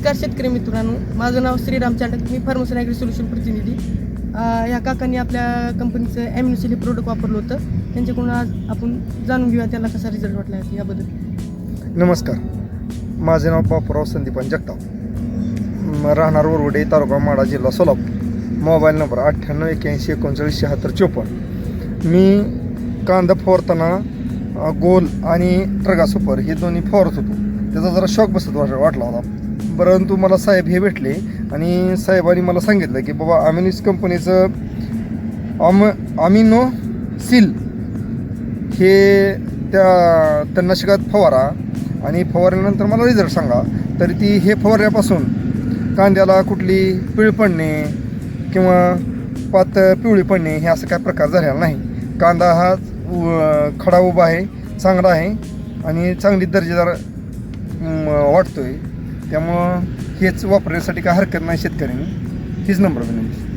नमस्कार शेतकरी मित्रांनो. माझं नाव श्रीराम चाटक. मी फार्मसन ॲग्री सोल्युशन प्रतिनिधी. या ह्या काकांनी आपल्या कंपनीचं ॲम्युनिसिली प्रोडक्ट वापरलं होतं. त्यांच्याकडून आज आपण जाणून घेऊया त्याला कसा रिझल्ट वाटला आहे याबद्दल. नमस्कार. माझे नाव बापूराव संदीपान जगताप. राहणार वरवडे तालुका माडा जिल्हा सोलापूर. मोबाईल नंबर अठ्ठ्याण्णव एक्याऐंशी एकोणचाळीस शहात्तर चोपन्न. मी कांदा फवारताना गोल आणि ट्रगा सुपर हे दोन्ही फवारत होतो. त्याचा जरा शॉक बसत वाटला होता. परंतु मला साहेब हे भेटले आणि साहेबांनी मला सांगितलं की बाबा अमिनिस कंपनीचं अम अमिनो सील हे त्या तणनाशकात फवारा आणि फवारल्यानंतर मला रिझल्ट सांगा. तरी ती हे फवारल्यापासून कांद्याला कुठली पिळ पडणे किंवा पात पिवळी पडणे हे असं काय प्रकार झालेला नाही. कांदा हा उ- खडा उभा आहे चांगला आहे आणि चांगली दर्जेदार वाटतो आहे त्यामुळं हेच वापरण्यासाठी काय हरकत नाही शेतकऱ्यांनी. हीच नंबर विनंती